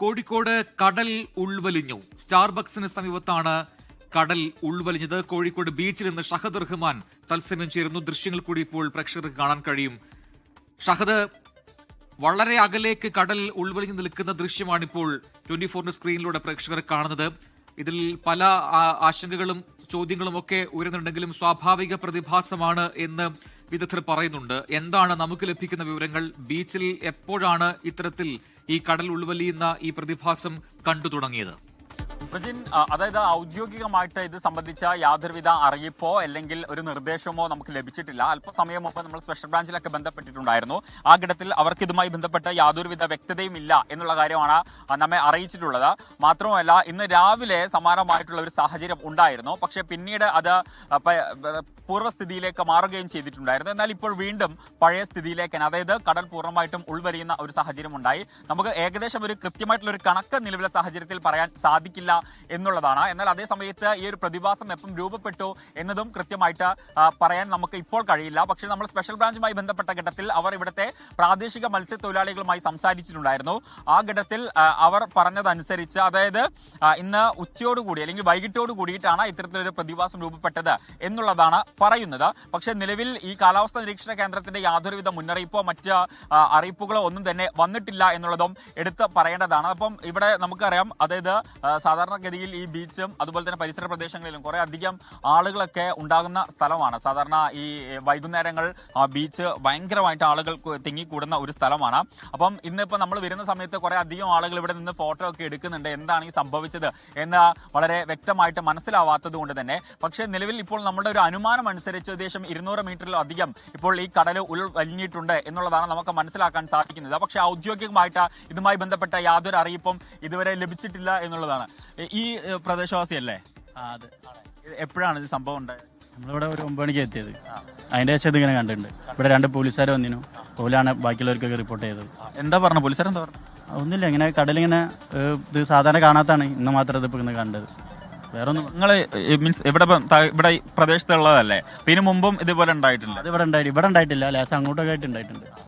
കോഴിക്കോട് കടൽ ഉൾവലിഞ്ഞു. സ്റ്റാർബക്സിന് സമീപത്താണ് കടൽ ഉൾവലിഞ്ഞത്. കോഴിക്കോട് ബീച്ചിൽ നിന്ന് ഷഹദ് റഹ്മാൻ തത്സമയം ചേരുന്നു. ദൃശ്യങ്ങൾ കൂടി ഇപ്പോൾ പ്രേക്ഷകർക്ക് കാണാൻ കഴിയും. ഷഹദ് വളരെ അകലേക്ക് കടൽ ഉൾവലിഞ്ഞു നിൽക്കുന്ന ദൃശ്യമാണിപ്പോൾ ട്വന്റി ഫോറിന്റെ സ്ക്രീനിലൂടെ പ്രേക്ഷകർ കാണുന്നത്. ഇതിൽ പല ആശങ്കകളും ചോദ്യങ്ങളും ഒക്കെ ഉയരുന്നുണ്ടെങ്കിലും സ്വാഭാവിക പ്രതിഭാസമാണ് എന്ന് വിദഗ്ധർ പറയുന്നുണ്ട്. എന്താണ് നമുക്ക് ലഭിക്കുന്ന വിവരങ്ങൾ? ബീച്ചിൽ എപ്പോഴാണ് ഇത്തരത്തിൽ ഈ കടൽ ഉൾവലിയുന്ന ഈ പ്രതിഭാസം കണ്ടു തുടങ്ങിയത്. പ്രജിൻ അതായത് ഔദ്യോഗികമായിട്ട് ഇത് സംബന്ധിച്ച യാതൊരുവിധ അറിയിപ്പോ അല്ലെങ്കിൽ ഒരു നിർദ്ദേശമോ നമുക്ക് ലഭിച്ചിട്ടില്ല. അല്പസമയം മുമ്പ് നമ്മൾ സ്പെഷ്യൽ ബ്രാഞ്ചിലൊക്കെ ബന്ധപ്പെട്ടിട്ടുണ്ടായിരുന്നു. ആ ഘട്ടത്തിൽ അവർക്ക് ഇതുമായി ബന്ധപ്പെട്ട യാതൊരുവിധ വ്യക്തതയും ഇല്ല എന്നുള്ള കാര്യമാണ് നമ്മെ അറിയിച്ചിട്ടുള്ളത്. മാത്രമല്ല ഇന്ന് രാവിലെ സമാനമായിട്ടുള്ള ഒരു സാഹചര്യം ഉണ്ടായിരുന്നു. പക്ഷേ പിന്നീട് അത് പൂർവസ്ഥിതിയിലേക്ക് മാറുകയും ചെയ്തിട്ടുണ്ടായിരുന്നു. എന്നാൽ ഇപ്പോൾ വീണ്ടും പഴയ സ്ഥിതിയിലേക്ക് അതായത് കടൽ പൂർണമായിട്ടും ഉൾവരിയുന്ന ഒരു സാഹചര്യം ഉണ്ടായി നമുക്ക് ഏകദേശം ഒരു കൃത്യമായിട്ടുള്ള ഒരു കണക്ക് നിലവിലെ സാഹചര്യത്തിൽ പറയാൻ സാധിക്കില്ല എന്നുള്ളതാണ്. എന്നാൽ അതേ സമയത്ത് ഈ ഒരു പ്രതിഭാസം എപ്പം രൂപപ്പെട്ടു എന്നതും കൃത്യമായിട്ട് പറയാൻ നമുക്ക് ഇപ്പോൾ കഴിയില്ല. പക്ഷേ നമ്മൾ സ്പെഷ്യൽ ബ്രാഞ്ചുമായി ബന്ധപ്പെട്ട ഘട്ടത്തിൽ അവർ ഇവിടുത്തെ പ്രാദേശിക മത്സ്യത്തൊഴിലാളികളുമായി സംസാരിച്ചിട്ടുണ്ടായിരുന്നു. ആ ഘട്ടത്തിൽ അവർ പറഞ്ഞതനുസരിച്ച് അതായത് ഇന്ന് ഉച്ചയോടുകൂടി അല്ലെങ്കിൽ വൈകിട്ടോട് കൂടിയിട്ടാണ് ഇത്തരത്തിലൊരു പ്രതിഭാസം രൂപപ്പെട്ടത് എന്നുള്ളതാണ് പറയുന്നത്. പക്ഷേ നിലവിൽ ഈ കാലാവസ്ഥ നിരീക്ഷണ കേന്ദ്രത്തിന്റെ യാതൊരുവിധ മുന്നറിയിപ്പോ മറ്റ് അറിയിപ്പുകളോ ഒന്നും തന്നെ വന്നിട്ടില്ല എന്നുള്ളതും എടുത്ത് പറയേണ്ടതാണ്. അപ്പം ഇവിടെ നമുക്കറിയാം അതായത് സാധാരണഗതിയിൽ ഈ ബീച്ചും അതുപോലെ തന്നെ പരിസര പ്രദേശങ്ങളിലും കുറെ അധികം ആളുകളൊക്കെ ഉണ്ടാകുന്ന സ്ഥലമാണ്. സാധാരണ ഈ വൈകുന്നേരങ്ങൾ ആ ബീച്ച് ഭയങ്കരമായിട്ട് ആളുകൾ തിങ്ങിക്കൂടുന്ന ഒരു സ്ഥലമാണ്. അപ്പം ഇന്നിപ്പോ നമ്മൾ വരുന്ന സമയത്ത് കുറെ അധികം ആളുകൾ ഇവിടെ നിന്ന് ഫോട്ടോ ഒക്കെ എടുക്കുന്നുണ്ട്. എന്താണ് ഈ സംഭവിച്ചത് എന്ന് വളരെ വ്യക്തമായിട്ട് മനസ്സിലാവാത്തത് കൊണ്ട് തന്നെ. പക്ഷേ നിലവിൽ ഇപ്പോൾ നമ്മുടെ ഒരു അനുമാനം അനുസരിച്ച് ഏകദേശം ഇരുന്നൂറ് മീറ്ററിലധികം ഇപ്പോൾ ഈ കടൽ ഉൾ വലിഞ്ഞിട്ടുണ്ട് എന്നുള്ളതാണ് നമുക്ക് മനസ്സിലാക്കാൻ സാധിക്കുന്നത്. പക്ഷേ ഔദ്യോഗികമായിട്ട് ഇതുമായി ബന്ധപ്പെട്ട യാതൊരു അറിയിപ്പും ഇതുവരെ ലഭിച്ചിട്ടില്ല എന്നുള്ളതാണ്. ഈ- പ്രദേശവാസിയല്ലേ? അതെ. എപ്പോഴാണ് ഇത് സംഭവം ഉണ്ടായത്? നമ്മളിവിടെ ഒരു ഒമ്പത് മണിക്ക് എത്തിയത് അതിന്റെ ശേഷം ഇതിങ്ങനെ കണ്ടിട്ടുണ്ട്. ഇവിടെ രണ്ട് പോലീസുകാർ വന്നിനു ഓലാണ് ബാക്കിയുള്ളവർക്കൊക്കെ റിപ്പോർട്ട് ചെയ്തത്. എന്താ പറഞ്ഞു പോലീസുകാർ എന്താ പറഞ്ഞു ഒന്നുമില്ല. ഇങ്ങനെ കടലിങ്ങനെ ഏഹ്, ഇത് സാധാരണ കാണാത്താണ് ഇന്ന് മാത്രം ഇത് ഇപ്പൊ കണ്ടത്. വേറെ ഒന്നും നിങ്ങൾ മീൻസ് ഇവിടെ ഇപ്പം ത- ഇവിടെ ഈ പ്രദേശത്തുള്ളതല്ലേ? പിന്നെ മുമ്പും ഇതുപോലെ ഉണ്ടായിട്ടില്ല. അത് ഇവിടെ ഉണ്ടായിട്ട് ഇവിടെ ഉണ്ടായിട്ടില്ല. ലേശം അങ്ങോട്ടൊക്കെ ആയിട്ട് ഉണ്ടായിട്ടുണ്ട്.